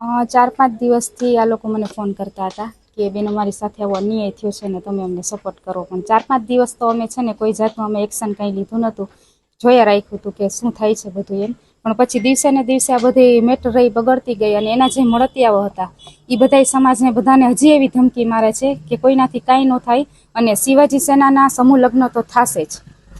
ચાર પાંચ દિવસથી આ લોકો મને ફોન કરતા હતા કે, બેન, અમારી સાથે આવો અન્યાય થયો છે ને તમે અમને સપોર્ટ કરો. પણ ચાર પાંચ દિવસ તો અમે છે ને કોઈ જાતનું અમે એક્શન કંઈ લીધું નહોતું. જોયા રાખ્યું હતું કે શું થાય છે બધું એમ. પણ પછી દિવસે ને દિવસે આ બધી મેટર રહી બગડતી ગઈ અને એના જે મળતિયાઓ હતા એ બધાય સમાજને બધાને હજી એવી ધમકી મારે છે કે કોઈનાથી કાંઈ ન થાય અને શિવાજી સેનાના સમૂહ લગ્ન તો થશે જ.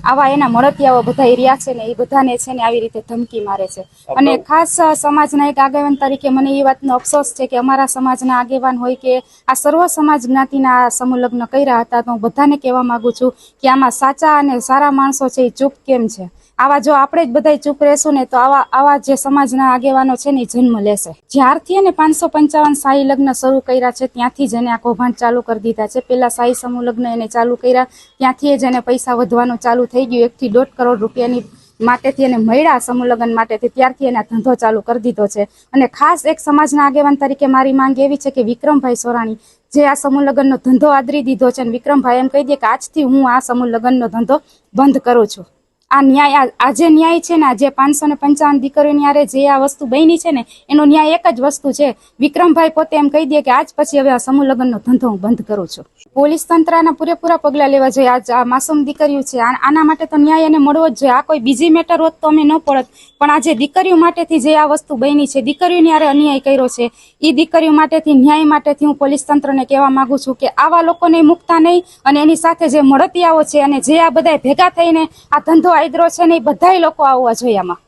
આવા એના મળતિયાઓ બધા રહ્યા છે ને એ બધાને છે ને આવી રીતે ધમકી મારે છે. અને ખાસ સમાજના એક આગેવાન તરીકે મને એ વાતનો અફસોસ છે કે અમારા સમાજના આગેવાન હોય કે આ સર્વ સમાજ જ્ઞાતિના આ સમૂહ લગ્ન કર્યા હતા તો હું બધાને કહેવા માંગુ છું કે આમાં સાચા અને સારા માણસો છે એ ચૂપ કેમ છે? આવા જો આપણે જ બધા ચૂપ રહેશું ને તો આવા આવા જે સમાજના આગેવાનો છે ને એ જન્મ લેશે. જ્યારથી એને પાંચસો પંચાવન શાહી લગ્ન શરૂ કર્યા છે ત્યાંથી જ એને આ કૌભાંડ ચાલુ કરી દીધા છે. પેલા શાહી સમૂહ લગ્ન એને ચાલુ કર્યા ત્યાંથી જ એને પૈસા વધવાનું ચાલુ થઈ ગયું. એકથી દોઢ કરોડ રૂપિયાની માટેથી એને મળ્યા સમૂહલગ્ન માટેથી. ત્યારથી એને ધંધો ચાલુ કરી દીધો છે. અને ખાસ એક સમાજના આગેવાન તરીકે મારી માંગ એવી છે કે વિક્રમભાઈ સોરાણી જે આ સમૂહલગ્નનો ધંધો આદરી દીધો છે અને વિક્રમભાઈ એમ કહી દે કે આજથી હું આ સમૂહલગ્નનો ધંધો બંધ કરું છું. આ ન્યાય, આ- આ જે ન્યાય છે ને, આ જે પાંચસો ને પંચાવન દીકરીઓની આરે જે આ વસ્તુ બની છે ને, એનો ન્યાય એક જ વસ્તુ છે. વિક્રમભાઈ પોતે એમ કહી દે કે આજ પછી હવે આ સમૂહ લગ્નનો ધંધો હું બંધ કરું છું. પોલીસ તંત્રના પૂરેપૂરા પગલાં લેવા જોઈએ. આજ આ માસૂમ દીકરીઓ છે. આના માટે તો ન્યાય એને મળવો જ જોઈએ. આ કોઈ બીજી મેટર હોત તો અમે ન પડત. પણ આજે દીકરીઓ માટેથી જે આ વસ્તુ બની છે, દીકરીઓની આરે અન્યાય કર્યો છે એ દીકરીઓ માટેથી, ન્યાય માટેથી હું પોલીસ તંત્રને કહેવા માંગુ છું કે આવા લોકોને મુકતા નહીં અને એની સાથે જે મળતિયાઓ છે અને જે આ બધા ભેગા થઈને આ ધંધો આદરો છે ને એ બધાય લોકો આવવા જોઈએ આમાં.